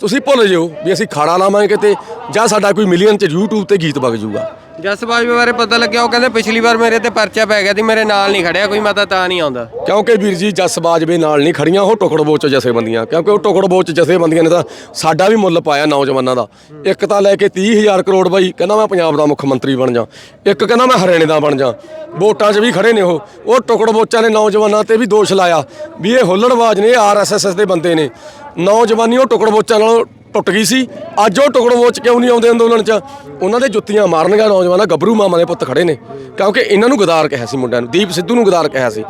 Speaker 2: ਤੁਸੀਂ ਭੁੱਲ ਜਿਓ ਵੀ ਅਸੀਂ ਖਾੜਾ ਲਾਵਾਂਗੇ ਕਿਤੇ, ਜਾਂ ਸਾਡਾ ਕੋਈ ਮਿਲੀਅਨ ਚ YouTube ਤੇ ਗੀਤ ਵਗ ਜਾਊਗਾ।
Speaker 1: ਜਸਬਾਜ ਬਾਰੇ ਪਤਾ ਲੱਗਿਆ, ਉਹ ਕਹਿੰਦੇ ਪਿਛਲੀ ਵਾਰ ਮੇਰੇ ਤੇ ਪਰਚਾ ਪੈ ਗਿਆ ਸੀ, ਮੇਰੇ ਨਾਲ ਨਹੀਂ ਖੜਿਆ, ਕੋਈ ਮਤਾ ਤਾਂ ਨਹੀਂ ਆਉਂਦਾ।
Speaker 2: ਕਿਉਂਕਿ ਵੀਰ ਜੀ, ਜਸ ਬਾਜਵੇ ਨਾਲ ਨਹੀਂ ਖੜੀਆਂ, ਉਹ ਟੁਕੜ ਬੋਚ ਜਥੇਬੰਦੀਆਂ। ਕਿਉਂਕਿ ਉਹ ਟੁਕੜ ਬੋਚ ਜਥੇਬੰਦੀਆਂ ਨੇ ਤਾਂ ਸਾਡਾ ਵੀ ਮੁੱਲ ਪਾਇਆ ਨੌਜਵਾਨਾਂ ਦਾ। ਇੱਕ ਤਾਂ ਲੈ ਕੇ 30000 ਕਰੋੜ ਬਾਈ, ਕਹਿੰਦਾ ਮੈਂ ਪੰਜਾਬ ਦਾ ਮੁੱਖ ਮੰਤਰੀ ਬਣ ਜਾ। ਇੱਕ ਕਹਿੰਦਾ ਮੈਂ ਹਰਿਆਣੇ ਦਾ ਬਣ ਜਾ। ਵੋਟਾਂ 'ਚ ਵੀ ਖੜੇ ਨੇ ਉਹ। ਉਹ ਟੁਕੜ ਬੋਚਾਂ ਨੇ ਨੌਜਵਾਨਾਂ ਤੇ ਵੀ ਦੋਸ਼ ਲਾਇਆ। ਵੀ ਇਹ ਹੁੱਲੜਬਾਜ਼ ਨੇ ਆਰਐਸਐਸ ਦੇ ਬੰਦੇ ਨੇ। ਨੌਜਵਾਨੀ ਉਹ ਟੁਕੜਬੋਚਾਂ ਨਾਲੋਂ ਟੁੱਟ ਗਈ ਸੀ। ਅੱਜ ਉਹ ਟੁਕੜ ਵੋਚ ਕਿਉਂ ਨਹੀਂ ਆਉਂਦੇ ਅੰਦੋਲਨ 'ਚ? ਉਹਨਾਂ ਦੇ ਜੁੱਤੀਆਂ ਮਾਰਨਗਾ, ਨੌਜਵਾਨਾਂ ਗੱਭਰੂ ਮਾਮਾ ਦੇ ਪੁੱਤ ਖੜੇ ਨੇ। ਕਿਉਂਕਿ ਇਹਨਾਂ ਨੂੰ ਗਦਾਰ ਕਿਹਾ ਸੀ ਮੁੰਡਿਆਂ ਨੂੰ, ਦੀਪ ਸਿੱਧੂ ਨੂੰ ਗਦਾਰ ਕਿਹਾ ਸੀ।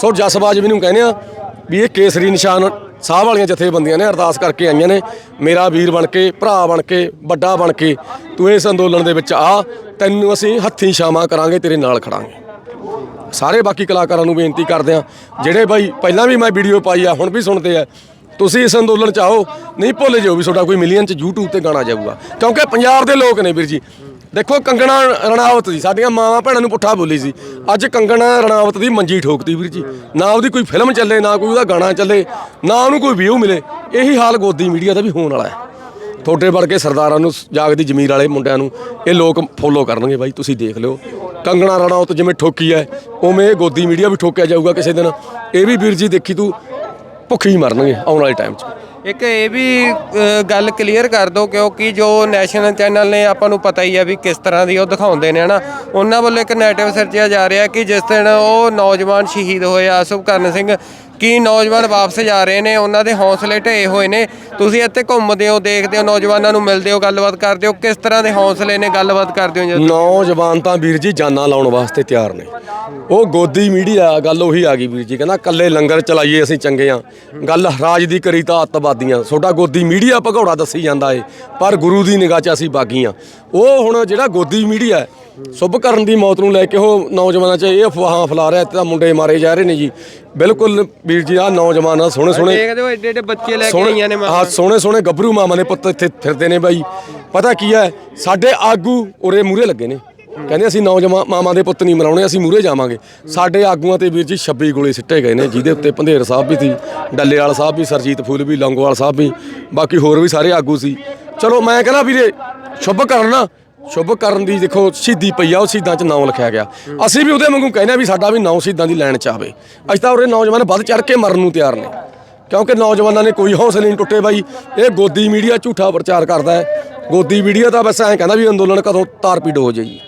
Speaker 2: ਸੋ ਜਸਬਾਜ ਵੀ ਨੂੰ ਕਹਿੰਦੇ ਆ ਵੀ ਇਹ ਕੇਸਰੀ ਨਿਸ਼ਾਨ ਸਾਹ ਵਾਲੀਆਂ ਜਥੇਬੰਦੀਆਂ ਨੇ, ਅਰਦਾਸ ਕਰਕੇ ਆਈਆਂ ਨੇ। ਮੇਰਾ ਵੀਰ ਬਣ ਕੇ, ਭਰਾ ਬਣ ਕੇ, ਵੱਡਾ ਬਣ ਕੇ, ਤੂੰ ਇਸ ਅੰਦੋਲਨ ਦੇ ਵਿੱਚ ਆ, ਤੈਨੂੰ ਅਸੀਂ ਹੱਥੀਂ ਛਾਵਾਂ ਕਰਾਂਗੇ, ਤੇਰੇ ਨਾਲ ਖੜਾਂਗੇ। ਸਾਰੇ ਬਾਕੀ ਕਲਾਕਾਰਾਂ ਨੂੰ ਬੇਨਤੀ ਕਰਦੇ ਆ, ਜਿਹੜੇ ਬਾਈ ਪਹਿਲਾਂ ਵੀ ਮੈਂ ਵੀਡੀਓ ਪਾਈ ਆ, ਹੁਣ ਵੀ ਸੁਣਦੇ ਆ ਤੁਸੀਂ ਇਸ ਅੰਦੋਲਨ ਚ ਆਓ। ਨਹੀਂ ਭੁੱਲ ਜਾਓ ਵੀ ਤੁਹਾਡਾ ਕੋਈ ਮਿਲੀਅਨ ਚ YouTube ਤੇ ਗਾਣਾ ਜਾਊਗਾ। ਕਿਉਂਕਿ ਪੰਜਾਬ ਦੇ ਲੋਕ ਨੇ ਵੀਰ ਜੀ। ਦੇਖੋ ਕੰਗਣਾ ਰਣਾਵਤ ਦੀ ਸਾਡੀਆਂ ਮਾਵਾਂ ਭੈਣਾਂ ਨੂੰ ਪੁੱਠਾ ਬੋਲੀ ਸੀ। ਅੱਜ ਕੰਗਣਾ ਰਣਾਵਤ ਦੀ ਮੰਜੀ ਠੋਕਦੀ ਵੀਰ ਜੀ। ਨਾ ਉਹਦੀ ਕੋਈ ਫਿਲਮ ਚੱਲੇ, ਨਾ ਕੋਈ ਉਹਦਾ ਗਾਣਾ ਚੱਲੇ, ਨਾ ਉਹਨੂੰ ਕੋਈ ਵਿਊ ਮਿਲੇ। ਇਹੀ ਹਾਲ ਗੋਦੀ ਮੀਡੀਆ ਦਾ ਵੀ ਹੋਣ ਵਾਲਾ ਹੈ। ਤੁਹਾਡੇ ਵਰਗੇ ਸਰਦਾਰਾਂ ਨੂੰ ਜਾਗਦੀ ਜ਼ਮੀਰ ਵਾਲੇ ਮੁੰਡਿਆਂ ਨੂੰ ਇਹ ਲੋਕ ਫੋਲੋ ਕਰਨਗੇ ਬਾਈ, ਤੁਸੀਂ ਦੇਖ ਲਿਓ। ਕੰਗਣਾ ਰਣਾਉਤ ਜਿਵੇਂ ਠੋਕੀ ਹੈ, ਉਵੇਂ ਇਹ ਗੋਦੀ ਮੀਡੀਆ ਵੀ ਠੋਕਿਆ ਜਾਊਗਾ ਕਿਸੇ ਦਿਨ। ਇਹ ਵੀ ਵੀਰ ਜੀ ਦੇਖੀ ਤੂੰ ਭੁੱਖੇ ਹੀ ਮਰਨਗੇ ਆਉਣ ਵਾਲੇ ਟਾਈਮ 'ਚ।
Speaker 1: ਇੱਕ ਇਹ ਵੀ ਅ, ਗੱਲ ਕਲੀਅਰ ਕਰ ਦਿਓ ਕਿਉਂਕਿ ਜੋ ਨੈਸ਼ਨਲ ਚੈਨਲ ਨੇ ਆਪਾਂ ਨੂੰ ਪਤਾ ਹੀ ਆ ਵੀ ਕਿਸ ਤਰ੍ਹਾਂ ਦੀ ਉਹ ਦਿਖਾਉਂਦੇ ਨੇ ਹਨਾ? ਉਹਨਾਂ ਵੱਲੋਂ ਇੱਕ ਨੈਟਿਵ ਸਰਚਿਆ ਜਾ ਰਿਹਾ ਕਿ ਜਿਸ ਦਿਨ ਉਹ ਨੌਜਵਾਨ ਸ਼ਹੀਦ ਹੋਏ ਆਸਫਕਰਨ ਸਿੰਘ ਕੀ ਨੌਜਵਾਨ ਵਾਪਸ ਜਾ ਰਹੇ ਨੇ? ਉਹਨਾਂ ਦੇ ਹੌਸਲੇ ਢਏ ਹੋਏ ਨੇ। ਤੁਸੀਂ ਇੱਥੇ ਘੁੰਮਦੇ ਹੋ ਦੇਖਦੇ ਹੋ ਨੌਜਵਾਨਾਂ ਨੂੰ ਮਿਲਦੇ ਹੋ ਗੱਲਬਾਤ ਕਰਦੇ ਹੋ। ਕਿਸ ਤਰ੍ਹਾਂ ਦੇ ਹੌਸਲੇ ਨੇ? ਗੱਲਬਾਤ ਕਰਦੇ ਹੋ ਜਦੋਂ?
Speaker 2: ਨੌਜਵਾਨ ਤਾਂ ਵੀਰ ਜੀ ਜਾਨਾਂ ਲਾਉਣ ਵਾਸਤੇ ਤਿਆਰ ਨੇ। ਉਹ ਗੋਦੀ ਮੀਡੀਆ ਗੱਲ ਉਹੀ ਆ ਗਈ ਵੀਰ ਜੀ। ਕਹਿੰਦਾ ਕੱਲੇ ਲੰਗਰ ਚਲਾਈਏ ਅਸੀਂ ਚੰਗੇ ਆ। ਗੱਲ ਰਾਜ ਦੀ ਕਰੀ ਤਾਂ ਅੱਤਵਾਦੀਆਂ। ਤੁਹਾਡਾ ਗੋਦੀ ਮੀਡੀਆ ਭਗੌੜਾ ਦੱਸੀ ਜਾਂਦਾ ਏ ਪਰ ਗੁਰੂ ਦੀ ਨਿਗਾਹ 'ਚ ਅਸੀਂ ਬਾਗੀ ਆ। ਉਹ ਹੁਣ ਜਿਹੜਾ ਗੋਦੀ ਮੀਡੀਆ ਹੈ, ਸੁਭ ਕਰਨ ਦੀ ਮੌਤ ਨੂੰ ਲੈ ਕੇ ਉਹ ਨੌਜਵਾਨਾਂ 'ਚ ਇਹ ਅਫਵਾਹਾਂ ਫੈਲਾ ਰਿਹਾ ਤੇ ਤਾਂ ਮੁੰਡੇ ਮਾਰੇ ਜਾ ਰਹੇ ਨੇ ਜੀ। ਬਿਲਕੁਲ ਵੀਰ ਜੀ ਆ ਨੌਜਵਾਨ ਆ ਸੋਹਣੇ ਸੋਹਣੇ
Speaker 1: ਦੇਖਦੇ ਹੋ ਏਡੇ ਏਡੇ ਬੱਚੇ ਲੈ ਕੇ ਆਈਆਂ ਨੇ
Speaker 2: ਹਾਂ
Speaker 1: ਮਾਂ
Speaker 2: ਸੋਹਣੇ ਸੋਹਣੇ ਗੱਭਰੂ ਮਾਮਾ ਨੇ ਪੁੱਤ ਇੱਥੇ ਫਿਰਦੇ ਨੇ ਬਾਈ। ਪਤਾ ਕੀ ਹੈ ਸਾਡੇ ਆਗੂ ਉਰੇ ਮੂਰੇ ਲੱਗੇ ਨੇ। ਕਹਿੰਦੇ ਅਸੀਂ ਨੌਜਵਾਨ ਮਾਮਾ ਦੇ ਪੁੱਤ ਨਹੀਂ ਮਰਾਉਣੇ ਅਸੀਂ ਮੂਰੇ ਜਾਵਾਂਗੇ। ਸਾਡੇ ਆਗੂਆਂ ਤੇ ਵੀਰ ਜੀ 26 ਗੋਲੇ ਸਿੱਟੇ ਗਏ ਨੇ ਜਿਹਦੇ ਉੱਤੇ ਪੰਧੇਰ ਸਾਹਿਬ ਵੀ ਸੀ ਡੱਲੇਵਾਲ ਸਾਹਿਬ ਵੀ ਸਰਜੀਤ ਫੂਲ ਵੀ ਲੌਂਗੋਵਾਲ ਸਾਹਿਬ ਵੀ ਬਾਕੀ ਹੋਰ ਵੀ ਸਾਰੇ ਆਗੂ ਸੀ। ਚਲੋ ਮੈਂ ਕਹਿੰਦਾ ਵੀਰੇ ਸ਼ੁਭ ਕਰਨ ਸ਼ੁਭ ਕਰਨ ਦੀ ਦੇਖੋ ਸ਼ਹੀਦੀ ਪਈ ਆ ਉਹ ਸ਼ਹੀਦਾਂ 'ਚ ਨਾਮ ਲਿਖਿਆ ਗਿਆ। ਅਸੀਂ ਵੀ ਉਹਦੇ ਵਾਂਗੂ ਕਹਿੰਦੇ ਆ ਵੀ ਸਾਡਾ ਵੀ ਨਾਮ ਸ਼ਹੀਦਾਂ ਦੀ ਲੈਣ ਚ ਆਵੇ। ਅੱਜ ਤਾਂ ਉਰੇ ਨੌਜਵਾਨ ਵੱਧ ਚੜ ਕੇ ਮਰਨ ਨੂੰ ਤਿਆਰ ਨੇ। ਕਿਉਂਕਿ ਨੌਜਵਾਨਾਂ ਨੇ ਕੋਈ ਹੌਸਲੇ ਨਹੀਂ ਟੁੱਟੇ ਬਾਈ। ਇਹ ਗੋਦੀ ਮੀਡੀਆ ਝੂਠਾ ਪ੍ਰਚਾਰ ਕਰਦਾ ਹੈ। ਗੋਦੀ ਮੀਡੀਆ ਤਾਂ ਬਸ ਐਂ ਕਹਿੰਦਾ ਵੀ ਅੰਦੋਲਨ ਕਦੋਂ ਤਾਰਪੀੜ ਹੋ ਜਾਏਗੀ।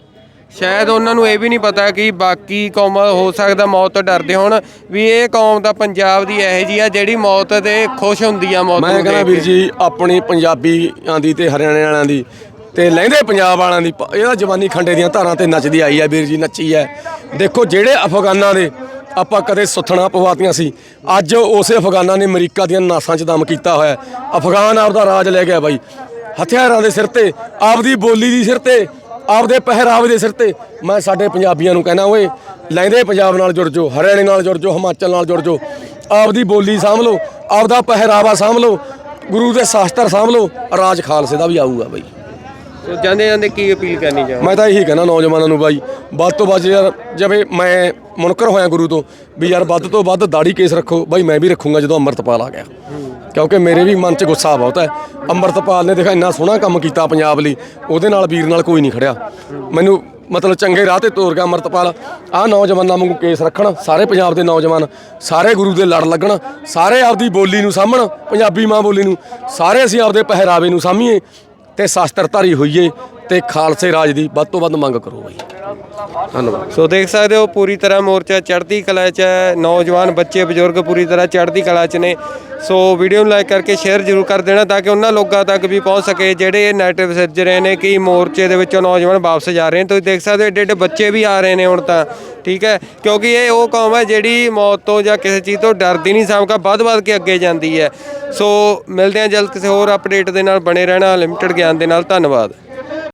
Speaker 1: ਸ਼ਾਇਦ ਉਹਨਾਂ ਨੂੰ ਇਹ ਵੀ ਨਹੀਂ ਪਤਾ ਕਿ ਬਾਕੀ ਕੌਮਾਂ ਹੋ ਸਕਦਾ ਮੌਤ ਤੋਂ ਡਰਦੇ ਹੋਣ। ਵੀ ਇਹ ਕੌਮ ਦਾ ਪੰਜਾਬ ਦੀ ਇਹੋ ਜੀ ਆ ਜਿਹੜੀ ਮੌਤ ਤੇ ਖੁਸ਼ ਹੁੰਦੀ ਆ ਮੌਤ
Speaker 2: ਮੈਂ
Speaker 1: ਨੂੰ
Speaker 2: ਕਹਿੰਦਾ
Speaker 1: ਦੇਖ
Speaker 2: ਵੀਰ
Speaker 1: ਕੇ।
Speaker 2: ਜੀ ਆਪਣੀ ਪੰਜਾਬੀਆਂ ਦੀ ਤੇ ਹਰਿਆਣੇ ਵਾਲਿਆਂ ਦੀ ਤੇ ਲਹਿੰਦੇ ਪੰਜਾਬ ਵਾਲਿਆਂ ਦੀ ਪ- ਇਹਦਾ ਜਵਾਨੀ ਖੰਡੇ ਦੀਆਂ ਧਾਰਾਂ ਤੇ ਨੱਚਦੀ ਆਈ ਹੈ, ਵੀਰ ਜੀ ਨੱਚੀ ਹੈ। ਦੇਖੋ ਜਿਹੜੇ ਅਫਗਾਨਾਂ ਦੇ ਆਪਾਂ ਕਦੇ ਸੁੱਥਣਾ ਪਵਾਤੀਆਂ ਸੀ, ਅੱਜ ਉਸੇ ਅਫਗਾਨਾਂ ਨੇ ਅਮਰੀਕਾ ਦੀਆਂ ਨਾਸਾਂ 'ਚ ਦਮ ਕੀਤਾ ਹੋਇਆ ਹੈ। ਅਫਗਾਨ ਆਪਦਾ ਰਾਜ ਲੈ ਗਿਆ ਬਾਈ। ਹਥਿਆਰਾਂ ਦੇ ਸਿਰ ਤੇ, ਆਪਦੀ ਬੋਲੀ ਦੀ ਸਿਰ ਤੇ, ਆਪਦੇ ਪਹਿਰਾਵੇ ਦੇ ਸਿਰ ਤੇ। ਮੈਂ ਸਾਡੇ ਪੰਜਾਬੀਆਂ ਨੂੰ ਕਹਿਣਾ ਓਏ, ਲੈਂਦੇ ਪੰਜਾਬ ਨਾਲ ਜੁੜ ਜਾਓ, ਹਰਿਆਣੇ ਨਾਲ ਜੁੜ ਜਾਓ, ਹਿਮਾਚਲ ਨਾਲ ਜੁੜ ਜਾਓ। ਆਪਦੀ ਬੋਲੀ ਸਾਂਭ ਲਓ, ਆਪਦਾ ਪਹਿਰਾਵਾ ਸਾਂਭ ਲਓ, ਗੁਰੂ ਦੇ ਸ਼ਾਸਤਰ ਸਾਂਭ ਲਓ, ਰਾਜ ਖਾਲਸੇ ਦਾ ਵੀ ਆਊਗਾ ਬਾਈ।
Speaker 1: ਸੋ ਜਾਂਦੇ ਜਾਂਦੇ ਕੀ ਅਪੀਲ ਕਰਨੀ ਚਾਹੋ
Speaker 2: ਮੈਂ ਤਾਂ ਇਹੀ ਕਹਿਣਾ ਨੌਜਵਾਨਾਂ ਨੂੰ ਬਾਈ। ਵੱਧ ਤੋਂ ਵੱਧ ਯਾਰ, ਜਿਵੇਂ ਮੈਂ ਮੁਨਕਰ ਹੋਇਆ ਗੁਰੂ ਤੋਂ, ਵੀ ਯਾਰ ਵੱਧ ਤੋਂ ਵੱਧ ਦਾੜੀ ਕੇਸ ਰੱਖੋ। ਬਾਈ ਮੈਂ ਵੀ ਰੱਖੂੰਗਾ ਜਦੋਂ ਅੰਮ੍ਰਿਤਪਾਲ ਆ ਗਿਆ। ਕਿਉਂਕਿ ਮੇਰੇ ਵੀ ਮਨ 'ਚ ਗੁੱਸਾ ਬਹੁਤ ਹੈ। ਅੰਮ੍ਰਿਤਪਾਲ ਨੇ ਦੇਖਾ ਇੰਨਾ ਸੋਹਣਾ ਕੰਮ ਕੀਤਾ ਪੰਜਾਬ ਲਈ, ਉਹਦੇ ਨਾਲ ਵੀਰ ਨਾਲ ਕੋਈ ਨਹੀਂ ਖੜਿਆ। ਮੈਨੂੰ ਮਤਲਬ ਚੰਗੇ ਰਾਹ ਤੇ ਤੋਰ ਗਿਆ ਅੰਮ੍ਰਿਤਪਾਲ। ਆਹ ਨੌਜਵਾਨਾਂ ਵਾਂਗੂ ਕੇਸ ਰੱਖਣ, ਸਾਰੇ ਪੰਜਾਬ ਦੇ ਨੌਜਵਾਨ, ਸਾਰੇ ਗੁਰੂ ਦੇ ਲੜ ਲੱਗਣ, ਸਾਰੇ ਆਪਦੀ ਬੋਲੀ ਨੂੰ ਸਾਂਭਣ, ਪੰਜਾਬੀ ਮਾਂ ਬੋਲੀ ਨੂੰ। ਸਾਰੇ ਅਸੀਂ ਆਪਦੇ ਪਹਿਰਾਵੇ ਨੂੰ ਸਾਂਭੀਏ। ਤੇ ਸ਼ਸਤਰਧਾਰੀ ਹੋਈਏ। ਤੇ ਖਾਲਸੇ ਰਾਜ ਦੀ ਵੱਧ ਤੋਂ ਵੱਧ ਮੰਗ ਕਰੋ ਬਾਈ। ਧੰਨਵਾਦ।
Speaker 1: ਸੋ ਦੇਖ ਸਕਦੇ ਹੋ ਪੂਰੀ ਤਰ੍ਹਾਂ ਮੋਰਚਾ ਚੜ੍ਹਦੀ ਕਲਾ 'ਚ ਹੈ, ਨੌਜਵਾਨ ਬੱਚੇ, ਬਜ਼ੁਰਗ ਪੂਰੀ ਤਰ੍ਹਾਂ ਚੜ੍ਹਦੀ ਕਲਾ 'ਚ ਨੇ। ਸੋ ਵੀਡੀਓ ਨੂੰ ਲਾਈਕ ਕਰਕੇ ਸ਼ੇਅਰ ਜ਼ਰੂਰ ਕਰ ਦੇਣਾ ਤਾਂ ਕਿ ਉਹਨਾਂ ਲੋਕਾਂ ਤੱਕ ਵੀ ਪਹੁੰਚ ਸਕੇ ਜਿਹੜੇ ਇਹ ਨੈਗੇਟਿਵ ਸਿਰਜ ਰਹੇ ਨੇ ਕਿ ਮੋਰਚੇ ਦੇ ਵਿੱਚੋਂ ਨੌਜਵਾਨ ਵਾਪਸ ਜਾ ਰਹੇ ਨੇ। ਤੁਸੀਂ ਦੇਖ ਸਕਦੇ ਹੋ ਏਡੇ ਏਡੇ ਬੱਚੇ ਵੀ ਆ ਰਹੇ ਨੇ ਹੁਣ ਤਾਂ, ਠੀਕ ਹੈ? ਕਿਉਂਕਿ ਇਹ ਉਹ ਕੌਮ ਹੈ ਜਿਹੜੀ ਮੌਤ ਤੋਂ ਜਾਂ ਕਿਸੇ ਚੀਜ਼ ਤੋਂ ਡਰਦੀ ਨਹੀਂ ਸਭ ਵੱਧ ਵੱਧ ਕੇ ਅੱਗੇ ਜਾਂਦੀ ਹੈ। ਸੋ ਮਿਲਦੇ ਹਾਂ ਜਲਦ ਕਿਸੇ ਹੋਰ ਅਪਡੇਟ ਦੇ ਨਾਲ ਬਣੇ ਰਹਿਣਾ ਲਿਮਟਿਡ ਗਿਆਨ ਦੇ ਨਾਲ। ਧੰਨਵਾਦ।